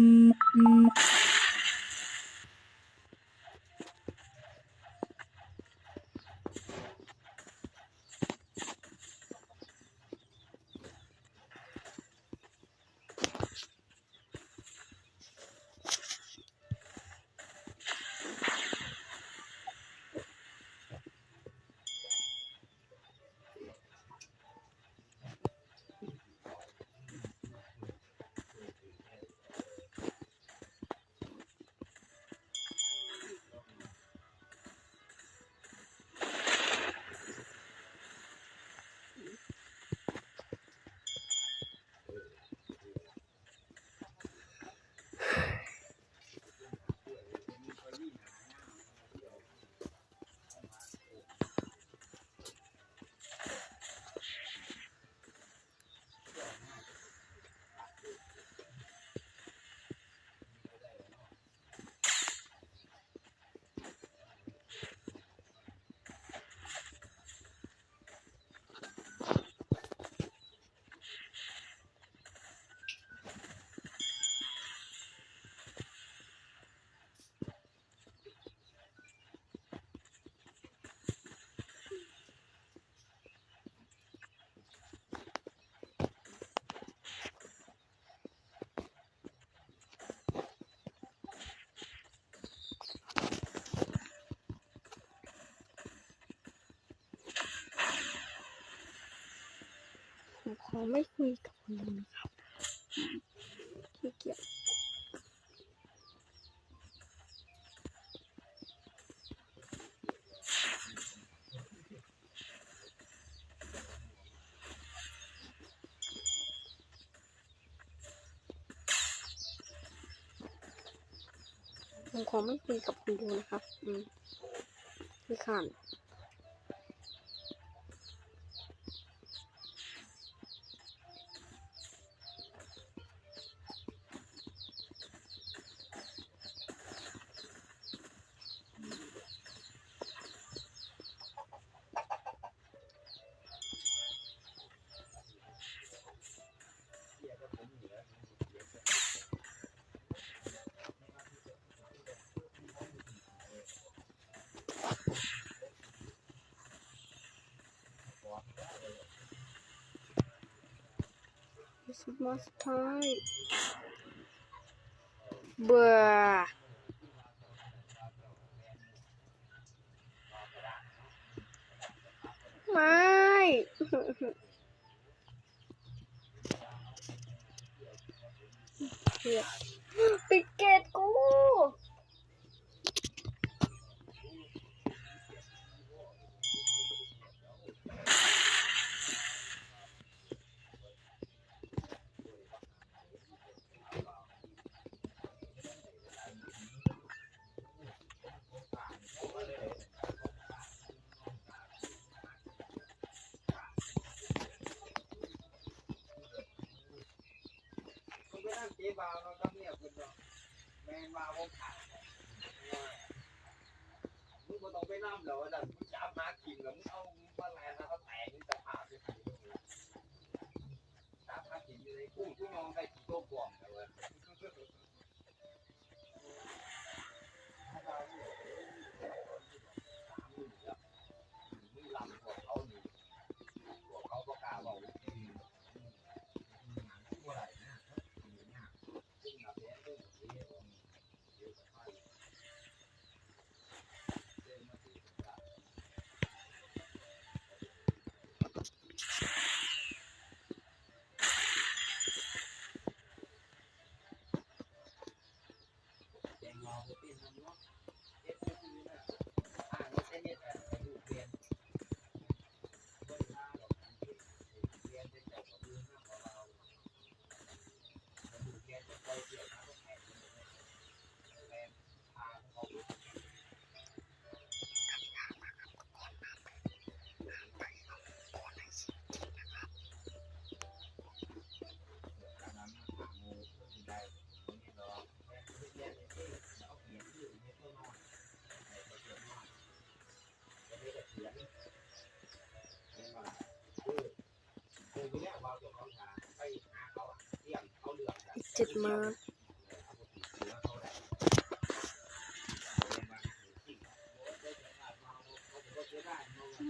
ผ มขอไม่คุยกับคุณลุงนะครับขี้เกียจผมขอไม่คุยกับคุณลุงนะครับ อืมพี่ขาน สุดมาสุดท้ายเบื่อไม่เหี้ยปิดเกตกู มึงไปนั่งเจ๊บาวแล้วก็เมียคุณเนาะแม นบาวผมขาดมึงก็ต้องไปนั่งแล้วว่าดันมึงจับมากินแล้วมึงเอามาแลนแล้วก็แตกนี่จะขาไปถึงจับมากินอยู่ในกุ้งกุ้งมองได้กี่ตัวบ่องเลย เจ็ดมาอื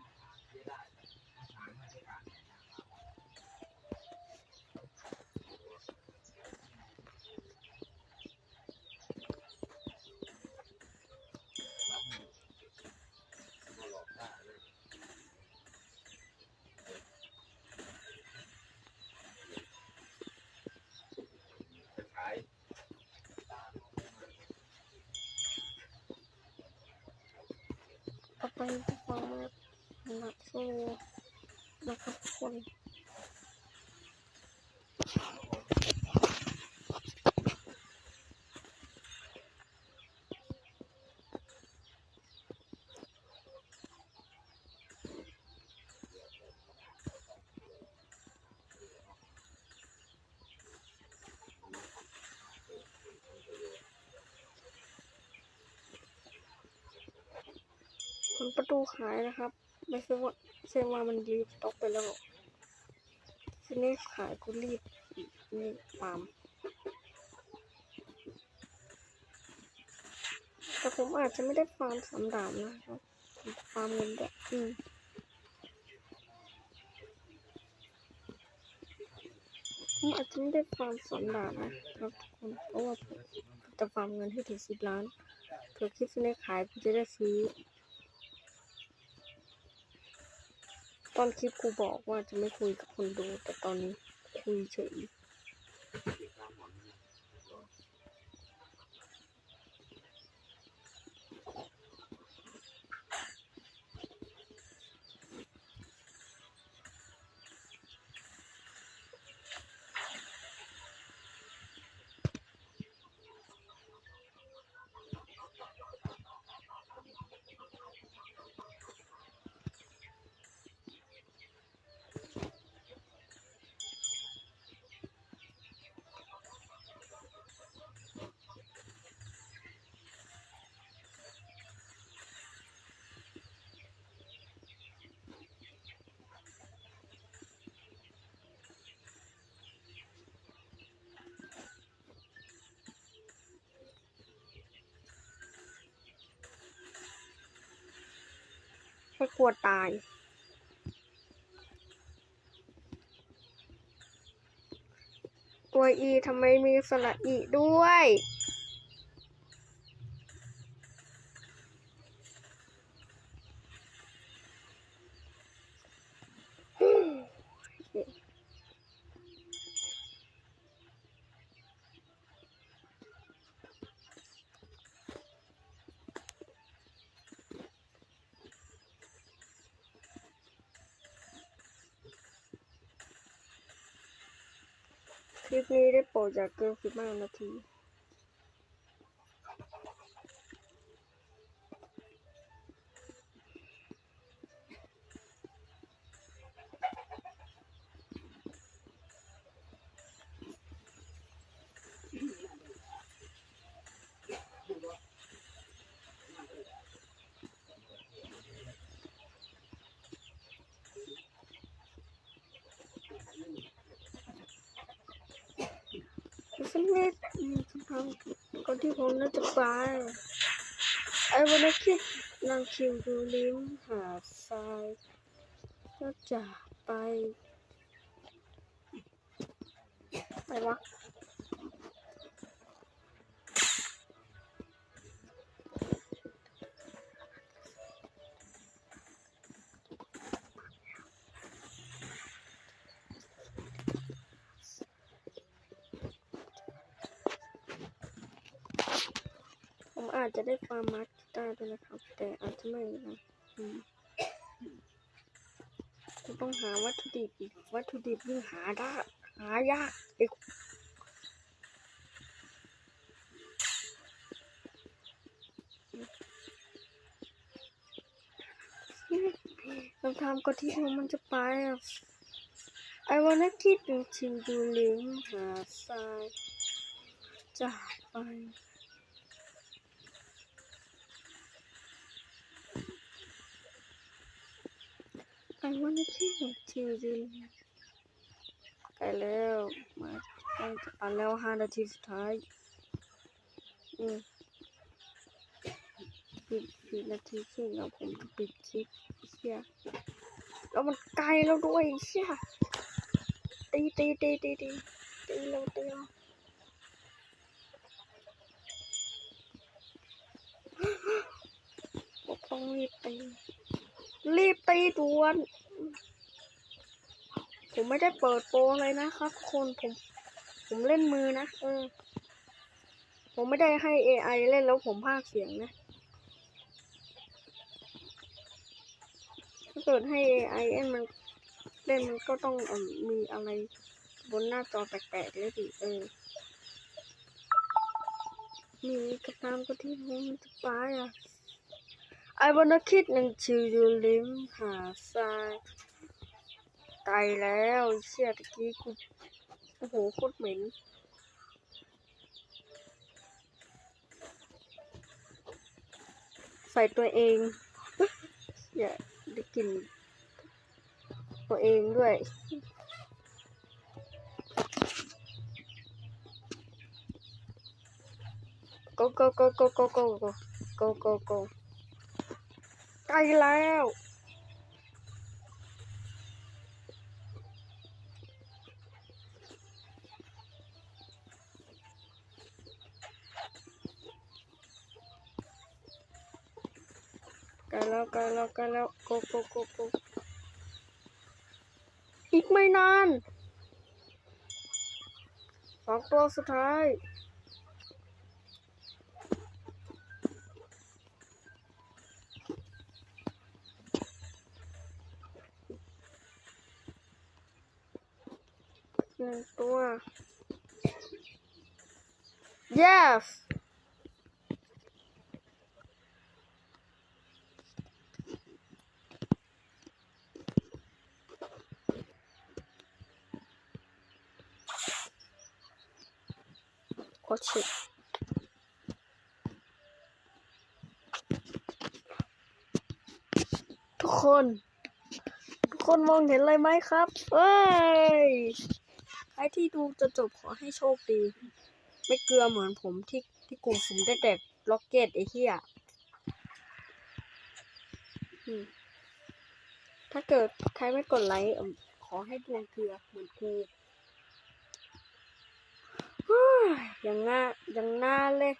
ม ไปจะฟังหนักโซ่นะครับทุกคน ประตูขายนะครับ ไม่ใช่ว่าไม่ใช่ว่ามันรีบตกไปแล้วทีนี้ขายกูรีบนี่ฟาร์มแต่ผมอาจจะไม่ได้ฟาร์มสามดาบนะครับฟาร์มเงินแบบอืมผมอาจจะไม่ได้ฟาร์มสามดาบนะครับทุกคนเพราะว่าผมจะฟาร์มเงินให้ถึงสิบล้านเผื่อคลิปนี้ขายกูจะได้ซื้อ ตอนคลิปกูบอกว่าจะไม่คุยกับคนดู แต่ตอนนี้คุยเฉย ให้กลัวตาย ตัวอีทำไมมีสระอีด้วย คลิปนี้ ได้โปรดจากเกินสิบห้านาทีฉันไม่ทำก่อนที่ผมน่าจะไปไอ้วันนี้คิดนางคิวดูลิ้มหาทรายก็จะไปไปวะ อาจจะได้ฟาร์มมาร์กได้ด้วยนะครับ แต่อาจจะไม่นะจะต้องหาวัตถุดิบอีก วัตถุดิบนี่หาได้หายากอีกเราทำก็ที่ทมันจะไปอะไอวันนั้นที่ดูชิมดูลิงหาทรายจากไป I want to see your children ใกล้แล้วมาใกล้จะปันแล้วห้านาทีสุดท้ายอืมปิดปิดนาทีครึ่งแล้วผมจะปิดคลิปเชียแล้วมันไกลแล้วด้วยเชี่ยตีตีตีตีตีตีเร็วตีเร็วต้องรีบตี รีบตีด่วน ผมไม่ได้เปิดโปรเลยนะครับทุกคนผม ผมเล่นมือนะเออ ผมไม่ได้ให้ AI เล่นแล้วผมพากเสียงนะถ้าเกิดให้ AI เล่นมันเล่นมันก็ต้องมีอะไรบนหน้าจอแปลกๆเลยดิเออมีกระตามก็ที่ผมจะไปอะ I wanna kid หนึ่งชิวอยู่ริมหาดทรายตายแล้วเชี่ยตะกี้กูโอ้โหโคตรเหม็นใส่ตัวเองอย่าได้กิน ตัวเองด้วย go go go go go go go go go go ใกล้แล้วใกล้แล้วใกล้แล้วใกล้แล้ว go go go go อีกไม่นานสองตัวสุดท้าย หนึ่งตัว yes โอ้ชิทุกคน ทุกคนมองเห็นอะไรไหมครับเอ้ย รที่ดูจะจบขอให้โชคดี ไม่เกลือเหมือนผมที่ที่กลุ่มผมได้แดกล็อกเก็ตไอ้เหี้ยถ้าเกิดใครไม่กดไลค์ขอให้ดวงเกลือเหมือนกูยอย่างงาอย่างน่าเลย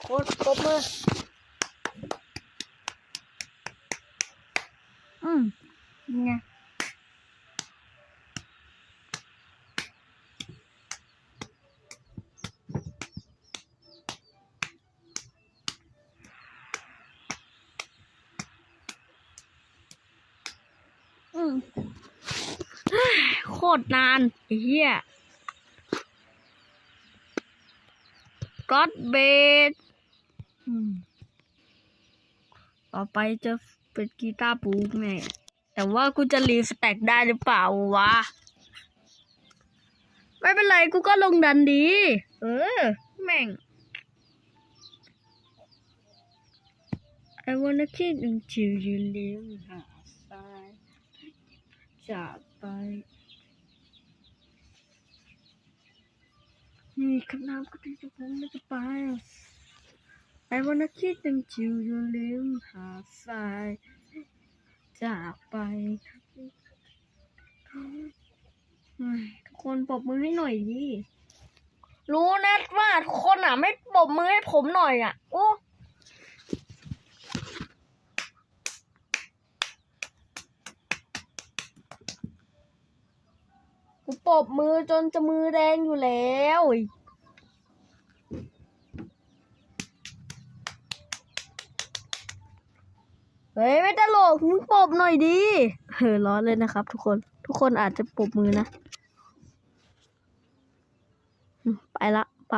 โคตรครบมือ อืมไงอืมโคตรนานเหี้ยก็อดเบสอืมต่อไปจะ เป็นกีตาร์ปูกแน่แต่ว่ากูจะรีสแต็กได้หรือเปล่าวะ ไม่เป็นไรกูก็ลงดันดี เออ แม่ง I wanna kid until you leave หาทรายจากไปนี่คำนามก็ที่จะผมไม่จะไป I wanna kid until you leave หาทรายจากไปทุกคนปรบมือให้หน่อยดิรู้นะว่าทุกคนอะ ไม่ปรบมือให้ผมหน่อยอะ โอ้กูปรบมือจนจะมือแดงอยู่แล้ว เฮ้ยไม่ตลกมึงปบหน่อยดีเฮ้ยร้อนเลยนะครับ ทุกคน ทุกคนอาจจะปบมือนะ ไปละไป